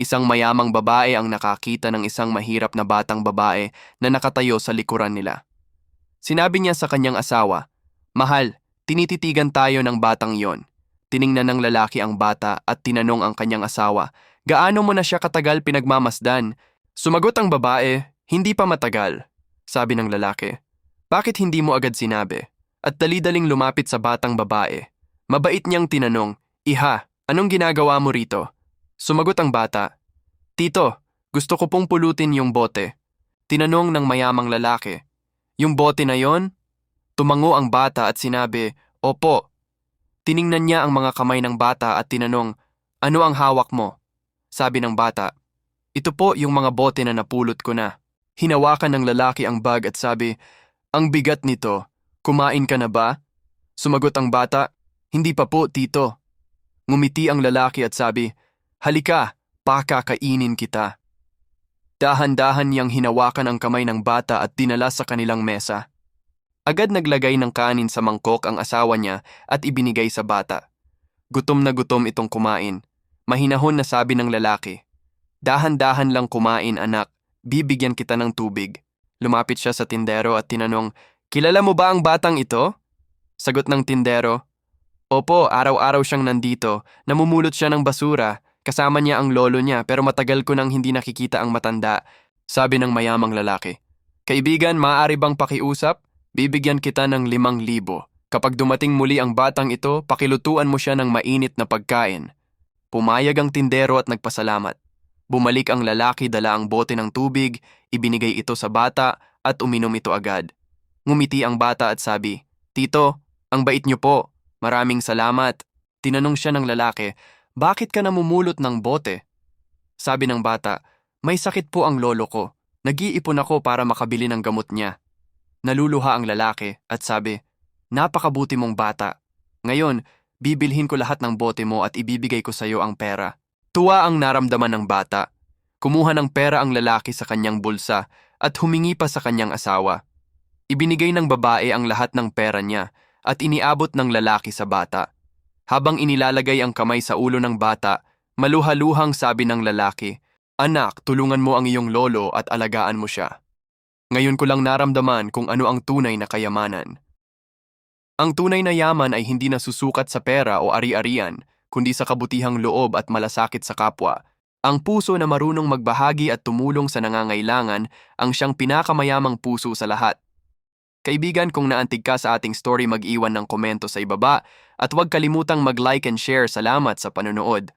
Isang mayamang babae ang nakakita ng isang mahirap na batang babae na nakatayo sa likuran nila. Sinabi niya sa kanyang asawa, Mahal, tinititigan tayo ng batang yon. Tiningnan ng lalaki ang bata at tinanong ang kanyang asawa, Gaano mo na siya katagal pinagmamasdan? Sumagot ang babae, Hindi pa matagal. Sabi ng lalaki, Bakit hindi mo agad sinabi? At dali-daling lumapit sa batang babae. Mabait niyang tinanong, Iha, anong ginagawa mo rito? Sumagot ang bata, Tito, gusto ko pong pulutin yung bote. Tinanong ng mayamang lalaki, Yung bote na yon? Tumango ang bata at sinabi, Opo. Tiningnan niya ang mga kamay ng bata at tinanong, Ano ang hawak mo? Sabi ng bata, Ito po yung mga bote na napulot ko na. Hinawakan ng lalaki ang bag at sabi, Ang bigat nito, kumain ka na ba? Sumagot ang bata, Hindi pa po, tito. Ngumiti ang lalaki at sabi, Halika, pakakainin kita. Dahan-dahan niyang hinawakan ang kamay ng bata at dinala sa kanilang mesa. Agad naglagay ng kanin sa mangkok ang asawa niya at ibinigay sa bata. Gutom na gutom itong kumain. Mahinahon na sabi ng lalaki. Dahan-dahan lang kumain anak, bibigyan kita ng tubig. Lumapit siya sa tindero at tinanong, Kilala mo ba ang batang ito? Sagot ng tindero, Opo, araw-araw siyang nandito. Namumulot siya ng basura. Kasama niya ang lolo niya pero matagal ko nang hindi nakikita ang matanda. Sabi ng mayamang lalaki. Kaibigan, maaari bang pakiusap? Bibigyan kita ng limang libo. Kapag dumating muli ang batang ito, pakilutuan mo siya ng mainit na pagkain. Pumayag ang tindero at nagpasalamat. Bumalik ang lalaki dala ang bote ng tubig, ibinigay ito sa bata at uminom ito agad. Ngumiti ang bata at sabi, Tito, ang bait niyo po. Maraming salamat. Tinanong siya ng lalaki, bakit ka namumulot ng bote? Sabi ng bata, may sakit po ang lolo ko. Nag-iipon ako para makabili ng gamot niya. Naluluha ang lalaki at sabi, napakabuti mong bata. Ngayon, bibilhin ko lahat ng bote mo at ibibigay ko sa iyo ang pera. Tuwa ang naramdaman ng bata. Kumuha ng pera ang lalaki sa kanyang bulsa at humingi pa sa kanyang asawa. Ibinigay ng babae ang lahat ng pera niya at iniabot ng lalaki sa bata. Habang inilalagay ang kamay sa ulo ng bata, maluhaluhang sabi ng lalaki, Anak, tulungan mo ang iyong lolo at alagaan mo siya. Ngayon ko lang naramdaman kung ano ang tunay na kayamanan. Ang tunay na yaman ay hindi nasusukat sa pera o ari-arian, kundi sa kabutihang loob at malasakit sa kapwa. Ang puso na marunong magbahagi at tumulong sa nangangailangan ang siyang pinakamayamang puso sa lahat. Kaibigan, kung naantig ka sa ating story, mag-iwan ng komento sa ibaba at huwag kalimutang mag-like and share. Salamat sa panonood.